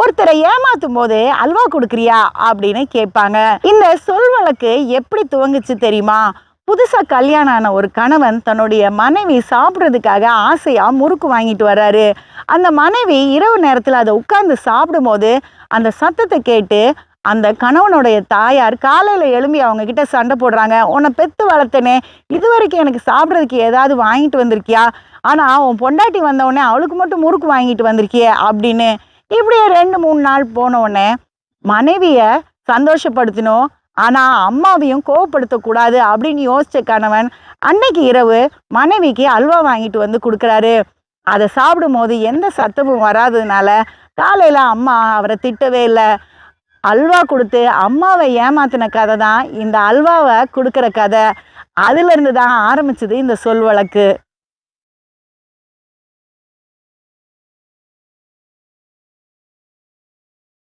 ஒருத்தரை ஏமாத்தும் போது அல்வா கொடுக்குறியா அப்படின்னு கேட்பாங்க. இந்த சொல் வழக்கு எப்படி துவங்குச்சு தெரியுமா? புதுசா கல்யாணம் ஆன ஒரு கணவன் தன்னுடைய மனைவி சாப்பிட்றதுக்காக ஆசையா முறுக்கு வாங்கிட்டு வர்றாரு. அந்த மனைவி இரவு நேரத்தில் அதை உட்கார்ந்து சாப்பிடும்போது அந்த சத்தத்தை கேட்டு அந்த கணவனுடைய தாயார் காலையில் எழும்பி அவங்க கிட்ட சண்டை போடுறாங்க. உன்னை பெத்து வளர்த்தனே இது வரைக்கும் எனக்கு சாப்பிட்றதுக்கு ஏதாவது வாங்கிட்டு வந்திருக்கியா? ஆனால் உன் பொண்டாட்டி வந்தவுடனே அவளுக்கு மட்டும் முறுக்கு வாங்கிட்டு வந்திருக்கியே அப்படின்னு இப்படியே ரெண்டு மூணு நாள் போன உடனே மனைவியை சந்தோஷப்படுத்தணும் ஆனால் அம்மாவையும் கோவப்படுத்தக்கூடாது அப்படின்னு யோசிச்ச கணவன் அன்னைக்கு இரவு மனைவிக்கு அல்வா வாங்கிட்டு வந்து கொடுக்குறாரு. அதை சாப்பிடும்போது எந்த சத்தமும் வராததுனால காலையில் அம்மா அவரை திட்டவே இல்லை. அல்வா கொடுத்து அம்மாவை ஏமாத்தின கதை தான் இந்த அல்வாவை கொடுக்குற கதை. அதிலிருந்து தான் ஆரம்பிச்சது இந்த சொல் வழக்கு.